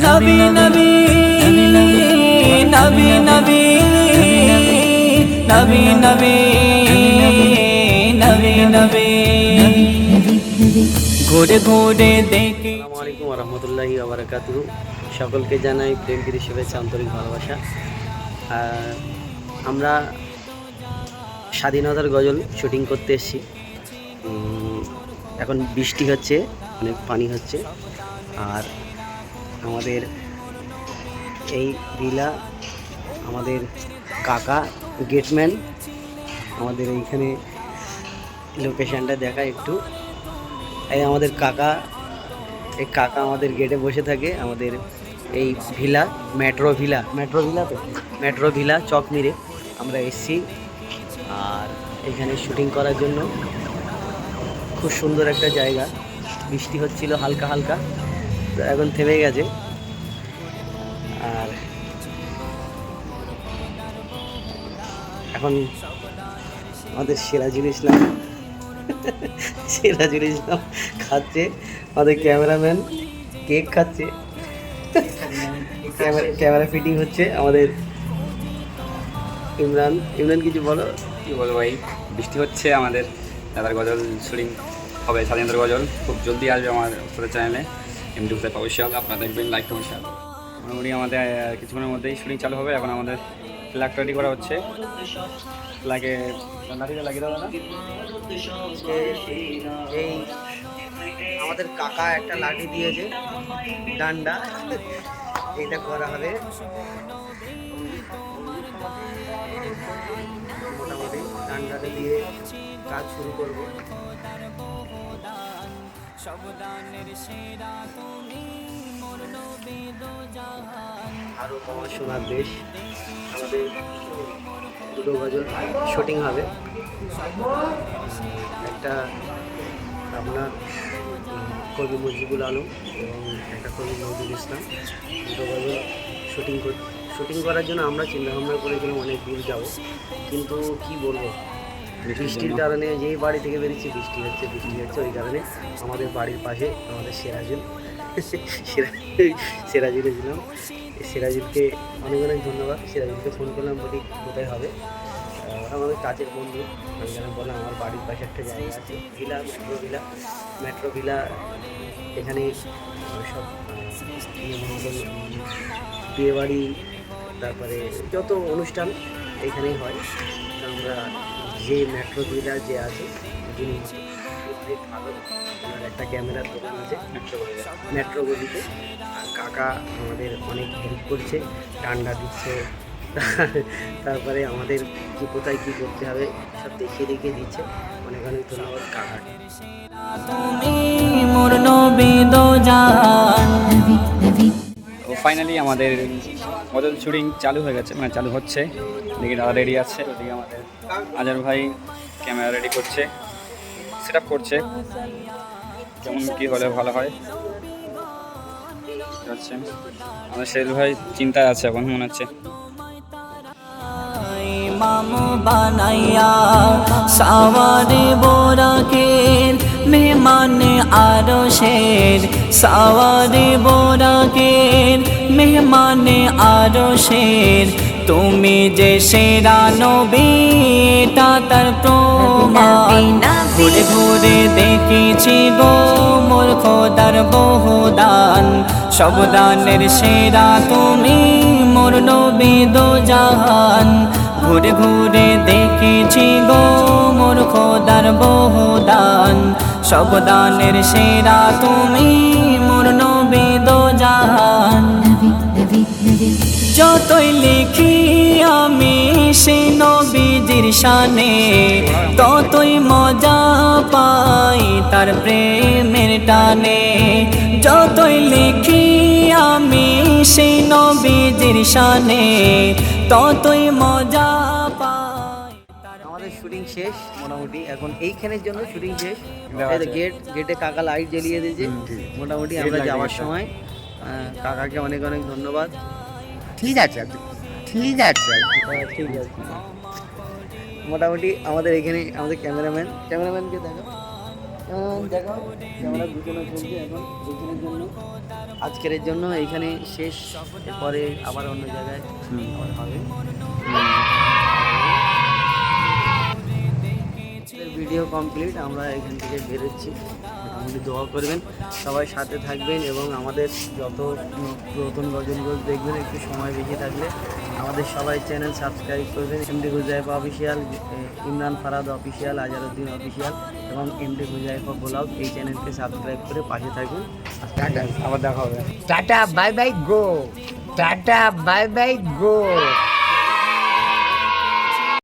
নবী নবী নবী নবী নবী নবী নবী নবী। ঘুরে ঘুরে দেখি। আলাইকুম রহমতুল্লাহি আবরাকাতু সকলকে জানাই প্রেম, প্রীতি, শুভেচ্ছা, আন্তরিক ভালোবাসা। আমরা স্বাধীনতার গজল শুটিং করতে এসেছি। এখন বৃষ্টি হচ্ছে অনেক পানি হচ্ছে। আর আমাদের এই ভিলা আমাদের কাকা, গেটম্যান, আমাদের এইখানে লোকেশানটা দেখা একটু। এই আমাদের কাকা, এই কাকা আমাদের গেটে বসে থাকে, আমাদের এই villa, metro villa. Metro villa তো? মেট্রো ভিলা চক মিরে আমরা এসছি আর এখানে শুটিং করার জন্য। খুব সুন্দর একটা জায়গা। বৃষ্টি হচ্ছিল হালকা হালকা, তো এখন থেমে গেছে। এখন আমাদের সিরাজুল ইসলাম সিরাজুল ইসলাম খাচ্ছে। আমাদের ক্যামেরাম্যান কেক খাচ্ছে। ক্যামেরা ক্যামেরা ফিটিং হচ্ছে আমাদের। ইমরান ইমরান কিছু বলো। কি বলব ভাই? বৃষ্টি হচ্ছে, আমাদের দাদার গজল শুটিং হবে, স্বাধীনতার গজল। খুব জলদি আসবে আমার সাথে চ্যানেলে এমডি হুসাইন অবশ্যই হবে আপনারা দেখবেন লাইক কমেন্ট মোটামুটি আমাদের কিছুক্ষণের মধ্যেই শুটিং চালু হবে। এখন আমাদের ফ্ল্যাগ রেডি করা হচ্ছে। ফ্ল্যাগে লাঠিটা লাগিয়ে দেওয়া না। এই আমাদের কাকা একটা লাঠি দিয়েছে ডান্ডা। এটা করা হবে। মোটামুটি ডান্ডাটা দিয়ে কাজ শুরু করব। আরও আমার সোনার দেশ আমাদের দুটো গজল শুটিং হবে। একটা আপনার কবি মুজিবুল আলম এবং একটা কবি নজরুল ইসলাম। দুটো গজল শুটিং শুটিং করার জন্য আমরা চিন্তাভাবনা করেছিলাম অনেক দূর যাব। কিন্তু কি বলব? বৃষ্টির কারণে যেই বাড়ি থেকে বেরিয়েছি, বৃষ্টি হচ্ছে বৃষ্টি হচ্ছে। ওই কারণে আমাদের বাড়ির পাশে আমাদের সিরাজুল, সিরা- সিরাজুল ছিলাম। সিরাজুলকে অনেক অনেক ধন্যবাদ। সিরাজুলকে ফোন করলাম, বলি কোথায় হবে। আমাদের কাছের বন্ধু। আমি যেন বললাম, আমার বাড়ির পাশে একটা জায়গা আছে, villa, metro villa. Metro villa, এখানে সব বিয়েবাড়ি, তারপরে যত অনুষ্ঠান এখানেই হয়। আমরা যে মেট্রো ভিলা যে আছে, যিনি একটা ক্যামেরার দোকান আছে মেট্রো গলিতে। আর কাকা আমাদের অনেক হেল্প করছে ঠান্ডা দিচ্ছে, তারপরে আমাদের কি কোথায় কি করতে হবে সব দেখিয়ে দেখিয়ে দিচ্ছে। অনেক অনেক ধন্যবাদ কাকা। ফাইনালি আমাদের গজল শুটিং চালু হয়ে গেছে মানে চালু হচ্ছে। এদিকে রেডি আছে, ওদিকে আমাদের আজার ভাই ক্যামেরা রেডি করছে। সেট আপ করছে। কেমন কী হলে ভালো হয়। আমাদের শেল ভাই চিন্তায় আছে এখন মনে হচ্ছে। ইমাম বানাইয়া সাওয়ারে বোরাকের মেহমান আরও শের। সাওয়ারে বোরাকের মেহমান আরও শের। তুমি যে সেরা নবী এটা তার প্রমাণ। ঘুরে ঘুরে দেখেছি গো মোর খোদার বহুদান। সব দানের সেরা তুমি মোর নবী দো জাহান। ঘুরে ঘুরে দেখেছি গো মোর খোদার বহুদান। সব দানের সেরা তুমি মোর নবী দো জাহান। যতই লিখি আমি সে নবীজির শানে, ততই তার প্রেমের টানে যতই লিখি আমি সে নবীজির শানে ততই মজা পাই আমাদের শুটিং শেষ মোটামুটি। এখন এইখানের জন্য শুটিং শেষ। গেট গেটে কাকা লাইট জ্বালিয়ে দিয়েছে। মোটামুটি আমরা যাওয়ার সময় কাকাকে অনেক অনেক ধন্যবাদ। ঠিক আছে ঠিক আছে। ঠিক আছে। মোটামুটি আমাদের এখানে আমাদের ক্যামেরাম্যান ক্যামেরাম্যানকে দেখো ক্যামেরাম্যান দেখো ক্যামেরা দুজনে চলছে এখন দুজনের জন্য। আজকের জন্য এইখানে শেষ পরে আবার অন্য জায়গায় হবে। ভিডিও কমপ্লিট আমরা এখান থেকে বেরোচ্ছি। মোটামুটি দোয়া করবেন সবাই সাথে থাকবেন এবং আমাদের যত নতুন গজলগুলো দেখবেন একটু সময় বেশি থাকলে আমাদের সবাই চ্যানেল সাবস্ক্রাইব করবেন। MD Guzaifa official Imran Farad official Azaruddin official এবং এমডি গুজাইফা ব্লগ এই চ্যানেলকে সাবস্ক্রাইব করে পাশে থাকুন টাটা। আবার দেখা হবে। টাটা বাই বাই গো। টাটা বাই বাই গো।